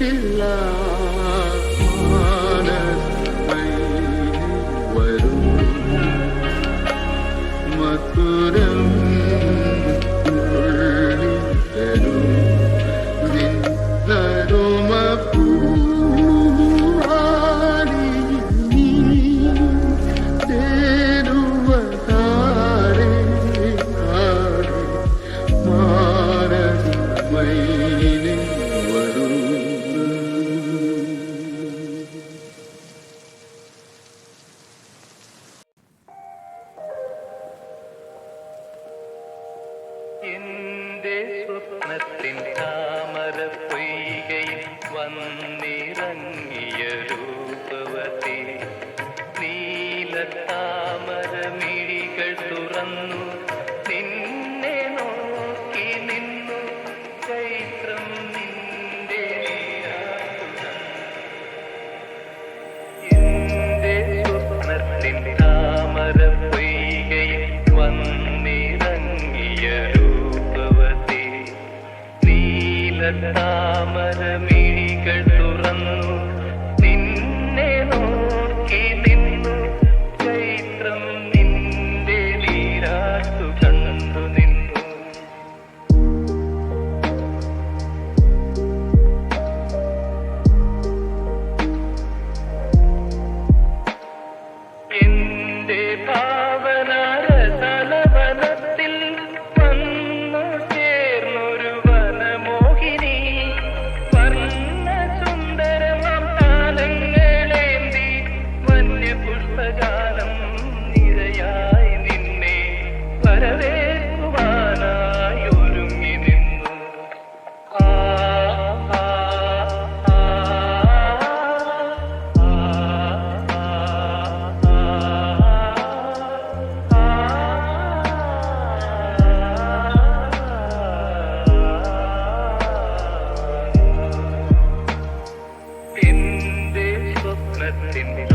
بالله ധ്യാനം നിറങ്ങിയ രൂപവതി. നീലത്താമരമിഴികൾ തുറന്നു. നിന്നെ നോക്കി നിന്നു. ചൈത്രം നിന്റെ എന്റെ സ്വപ്നത്തിൻ താമര പെയ്കയിൽ വന്നിറങ്ങിയ രൂപവതി. നീലത്താമരമി in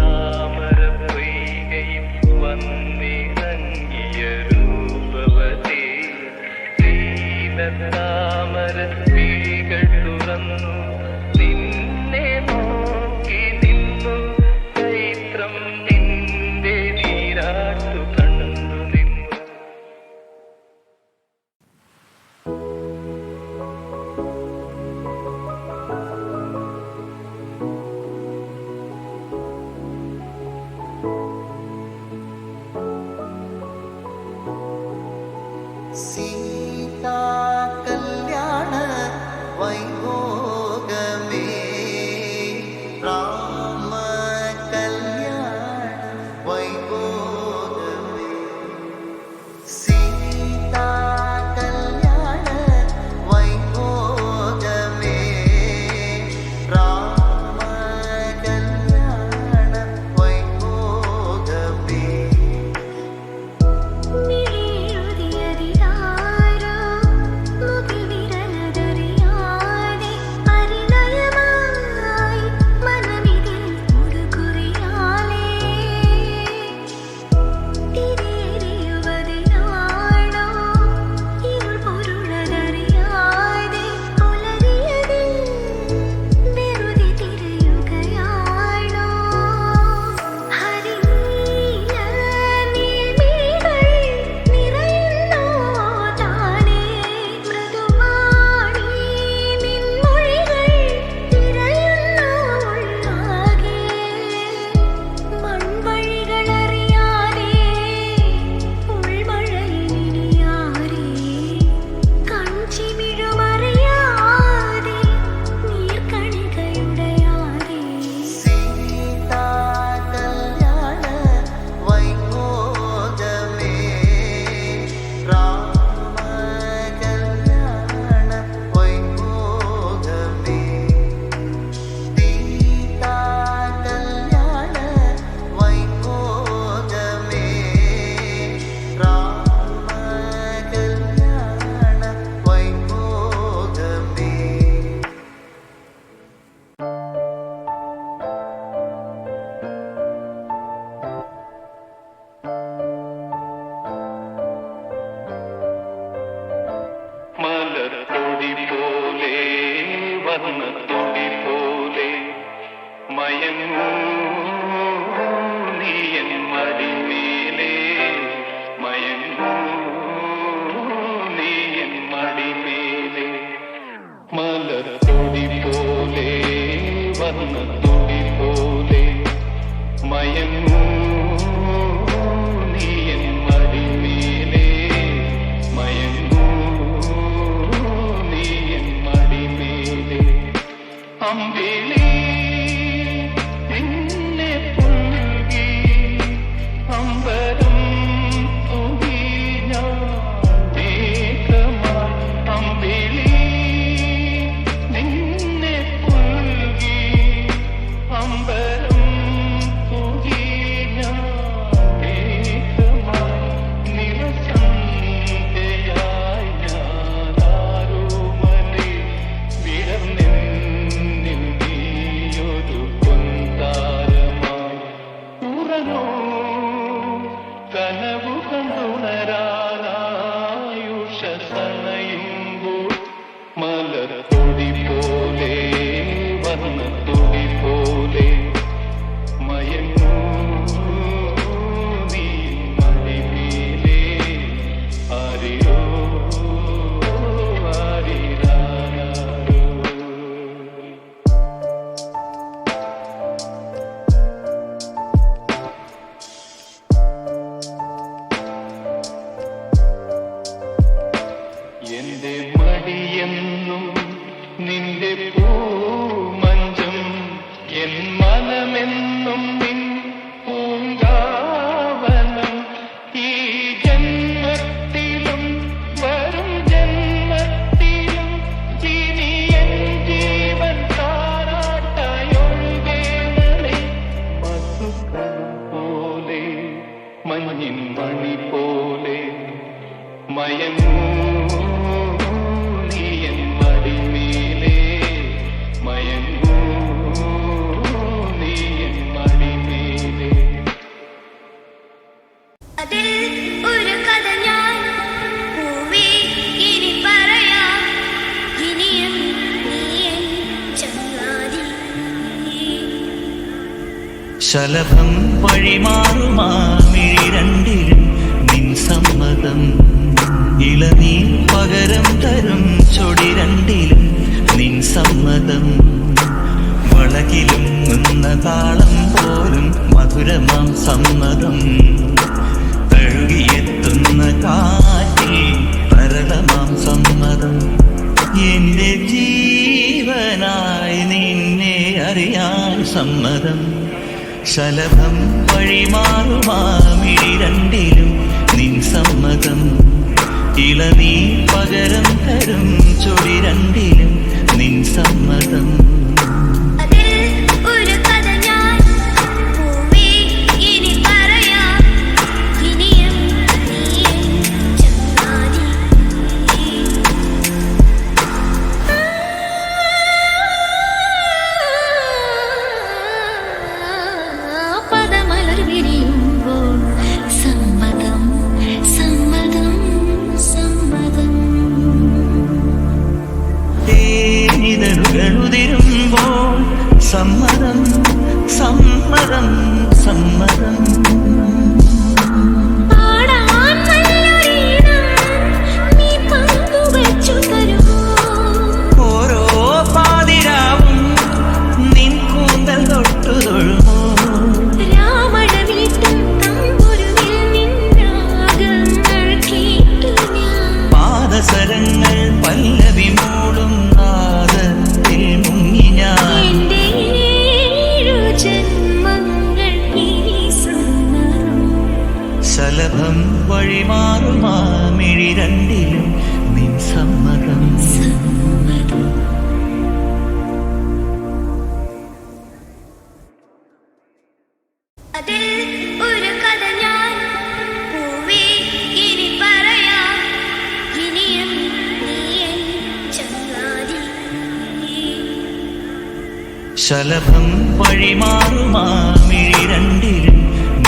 ശലഭം വഴിമാറുമാമിഴിരണ്ടിലും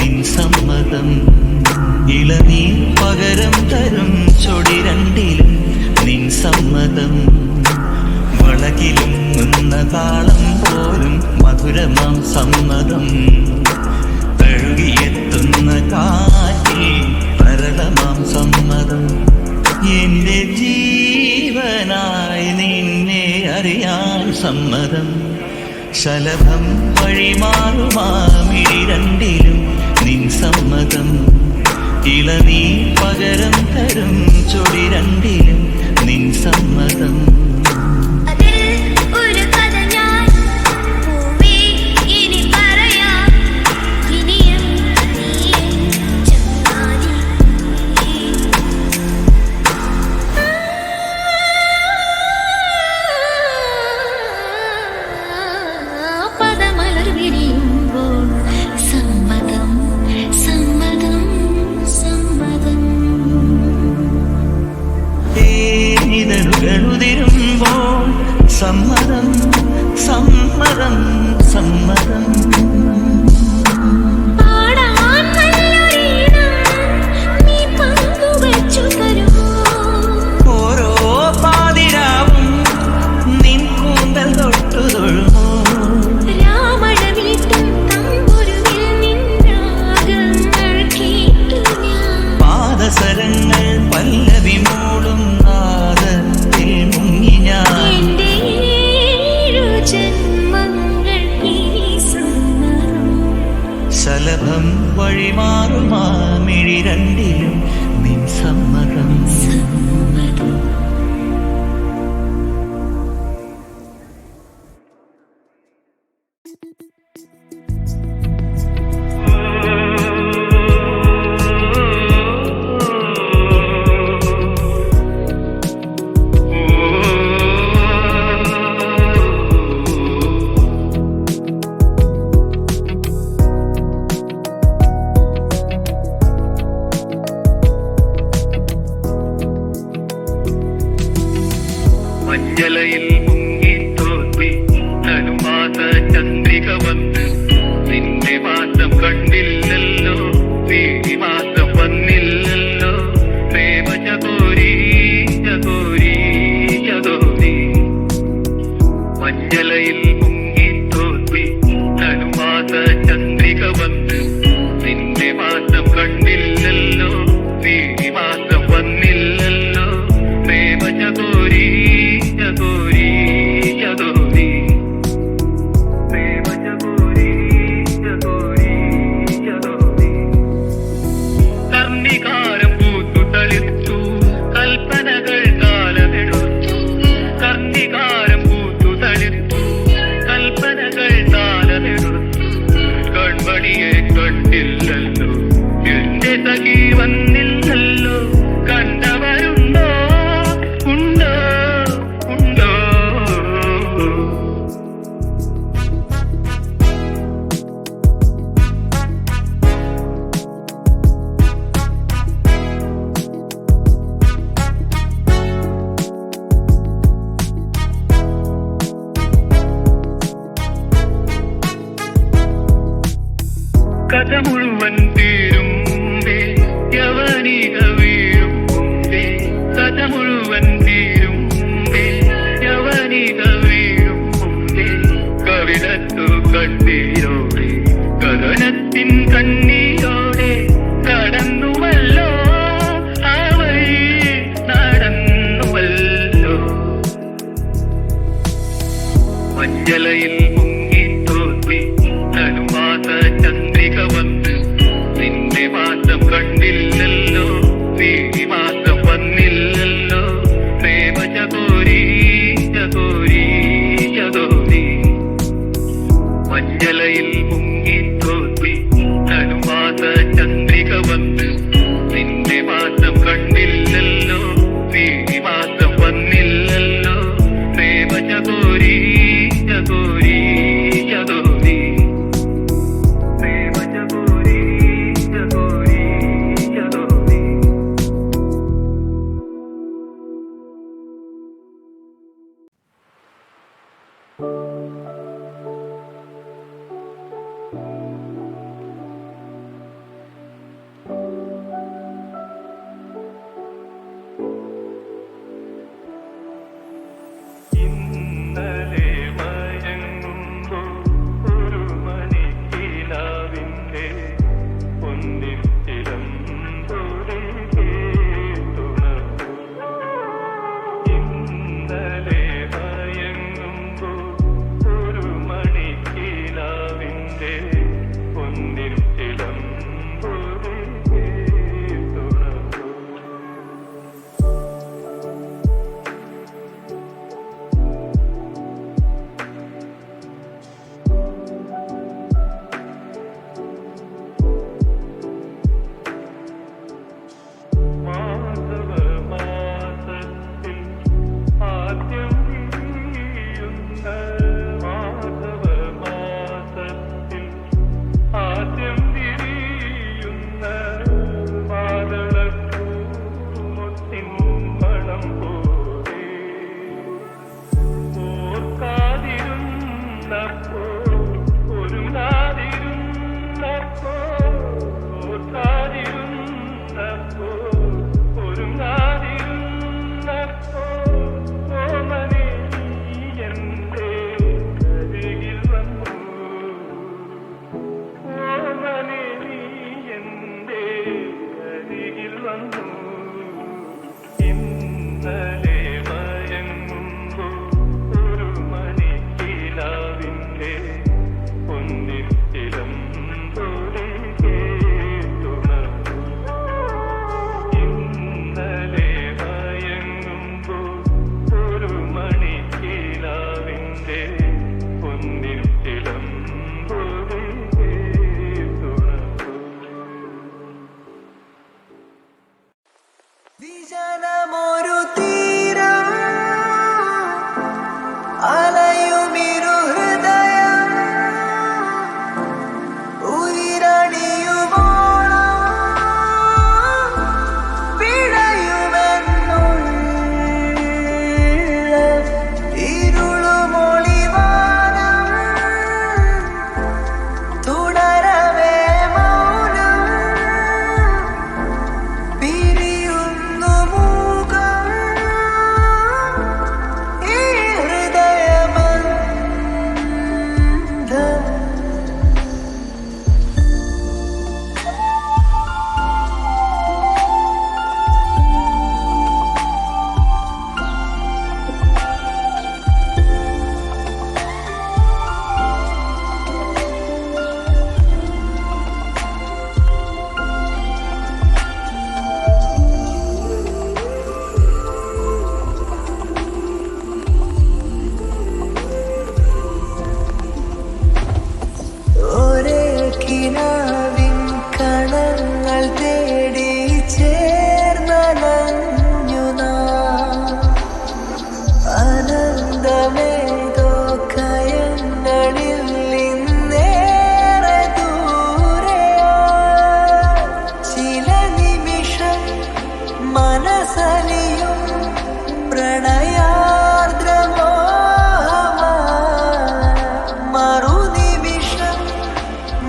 നിൻ സമ്മതം ഇളനീർ പകരം തരും ചൊടി രണ്ടിലും നിൻ സമ്മതം വളകിലും നിന്ന താളം പോലും മധുരമാം സമ്മതം. കഴുകിയെത്തുന്ന കാറ്റിൽ പരളമാം സമ്മതം. എന്റെ ജീവനായി നിന്നെ അറിയാൻ സമ്മതം. ശലഭം വഴിമാറുമാമിഴി രണ്ടിലും നിൻ സമ്മതം. ഇളനീ പകരം തരും. ചൊടി രണ്ടിലും നിൻ സമ്മതം. വഴിമാറും മാമിഴി രണ്ടിലും നിൻ സമ്മതം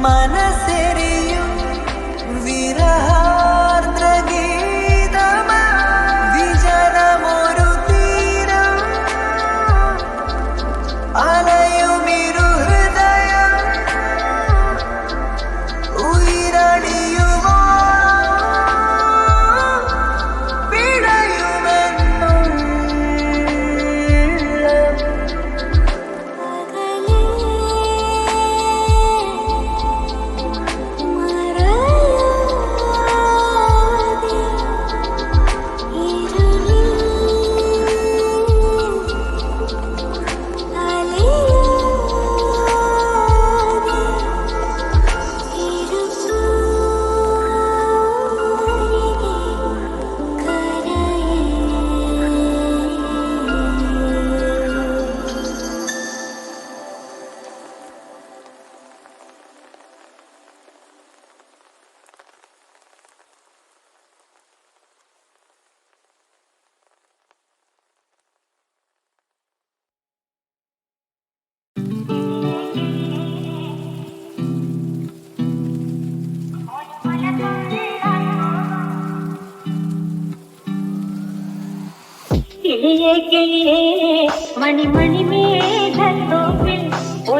मनसेरियु विरः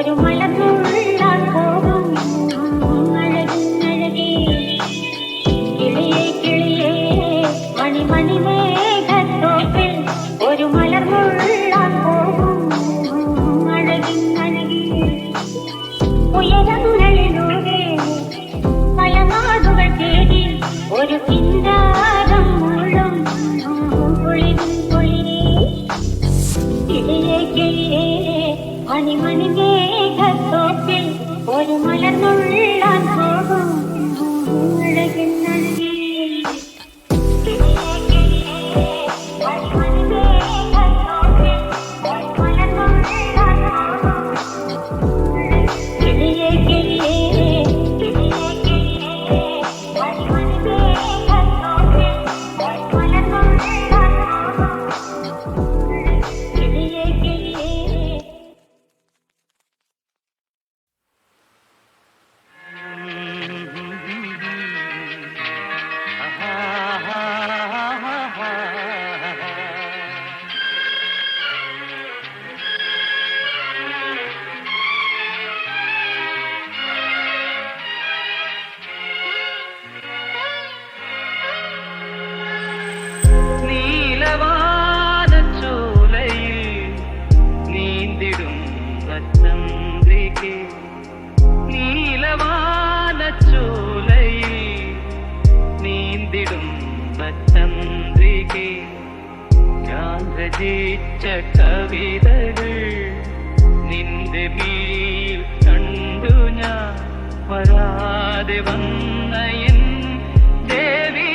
you mind? തന്ത്രികെ ഞാൻ രചിച്ച കവിതകൾ നിന്റെ മിഴിയിൽ കണ്ടു ഞാൻ വരാതെ വന്ന ദേവി